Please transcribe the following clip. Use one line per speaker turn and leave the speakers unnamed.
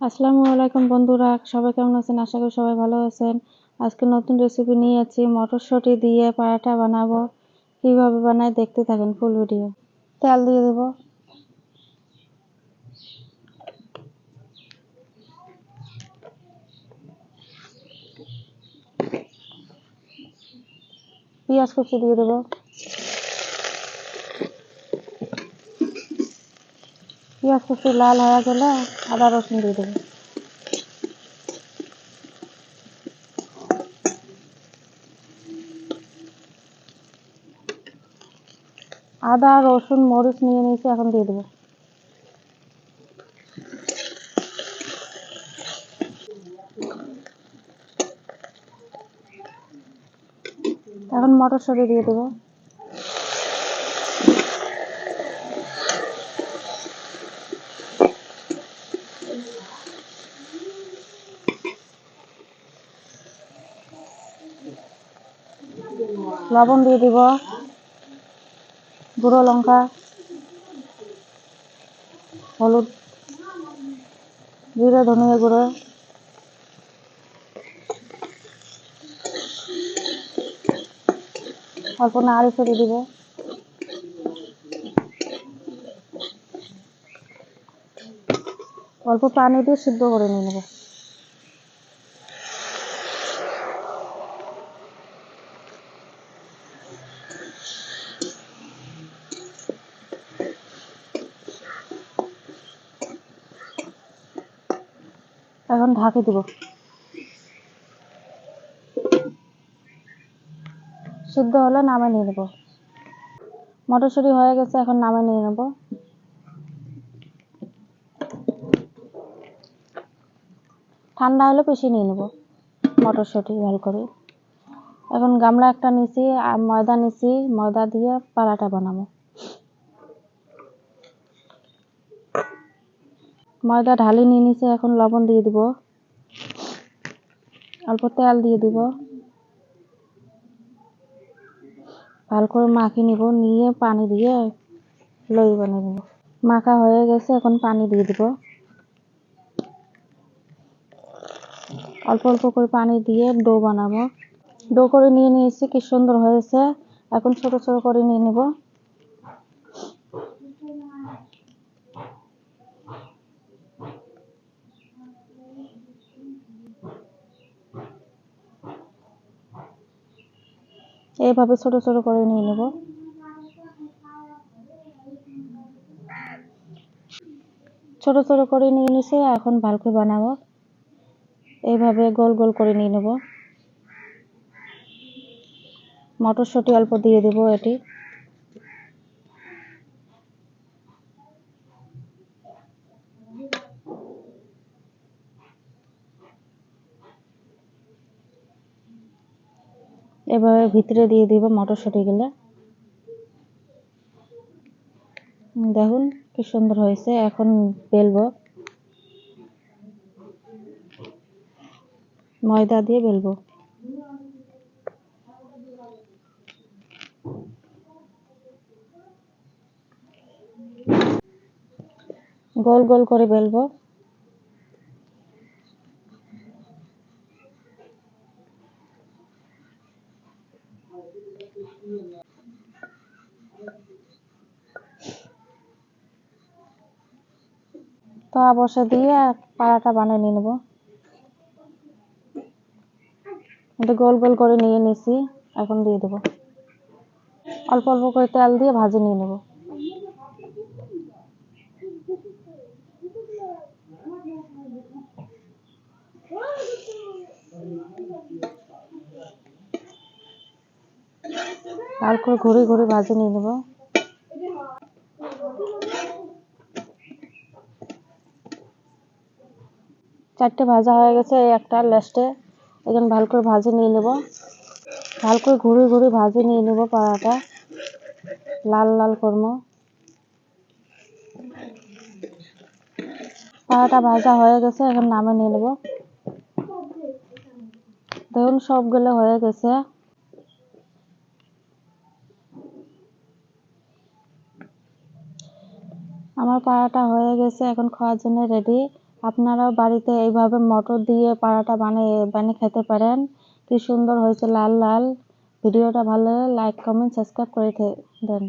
আসসালামু আলাইকুম বন্ধুরা, সবাই কেমন আছেন? আশা করি সবাই ভালো আছেন। আজকে নতুন রেসিপি নিয়ে আছি, মটরশুঁটি দিয়ে পরাঠা বানাবো। কীভাবে বানাই দেখতে থাকেন ফুল ভিডিও তেল দিয়ে দেবো। পেঁয়াজ কুচি দিয়ে দেবো। পেঁয়াজ কুচি লাল হয়ে গেলে আদা রসুন দিয়ে দেবো। আদা, রসুন, মরিচ নিয়ে নিয়েছি, এখন দিয়ে দেবো। এখন মটরশুঁটি দিয়ে দেবো। লবণ দিয়ে দিব, গুঁড়ো লঙ্কা, হলুদ, জিরে, ধনিয়া গুঁড়ো, অল্প নাড়ি ছড়ি দিব। অল্প পানি দিয়ে সিদ্ধ করে নিয়ে নেব। এখন ঢাকি দিব। সিদ্ধ হলে নামে নিয়ে নেব। মটরশুঁটি হয়ে গেছে, এখন নামে নিয়ে নেব। ঠান্ডা হলে পিষিয়ে নিয়ে নেব মটরশুঁটি ভালো করে। এখন গামলা একটা নিছি আর ময়দা নিছি, ময়দা দিয়ে পরাটা বানাবো। ময়দা ঢালি নিয়ে নিছে, এখন লবণ দিয়ে দিব। অল্প তেল দিয়ে দিব। ভালো করে মাখিয়ে নিব, নিয়ে পানি দিয়ে লই বানিয়ে নেব। মাখা হয়ে গেছে, এখন পানি দিয়ে দিব। অল্প অল্প করে পানি দিয়ে ডো বানাবো। ডো করে নিয়ে নিয়েছি, কি সুন্দর হয়েছে। এখন ছোট ছোট করে নিয়ে নেব। এইভাবে ছোট ছোট করে নিয়ে নেব। ছোট ছোট করে নিয়ে নিছে এখন ভালকে বানাবো। এইভাবে গোল গোল করে নিয়ে নেব। মটরশুঁটি অল্প দিয়ে দেব এটি। এবার ভিতরে দিয়ে দিব মটরশুঁটি গুলো। দেখুন কি সুন্দর হয়েছে, এখন বেলবো। ময়দা দিয়ে বেলবো। গোল গোল করে বেলবো। তাওয়া বসে দিয়ে পাড়াটা বানিয়ে নিয়ে নেব। গোল গোল করে নিয়ে নিছি, এখন দিয়ে দেবো। অল্প অল্প করে তেল দিয়ে ভাজি নিয়ে নেব। লাল করে ঘুরে ঘুরে ভাজি নিয়ে নেব। চারটে ভাজা হয়ে গেছে, একটা লাস্টে। এখন ভালো করে ভাজি নিয়ে নেব। ভালো করে ঘুরে ঘুরে ভাজি নিয়ে নেব পাড়াটা। লাল লাল করব। পাড়াটা ভাজা হয়ে গেছে, এখন নামে নিয়ে নেব। দেখুন সবগুলো হয়ে গেছে। আমার পাড়াটা হয়ে গেছে, এখন খাওয়ার জন্য রেডি আপনারাও বাড়িতে এইভাবে মটর দিয়ে পাড়াটা বানিয়ে বানিয়ে খেতে পারেন। কি সুন্দর হয়েছে লাল লাল। ভিডিওটা ভালো লাইক কমেন্ট সাবস্ক্রাইব করে দেন।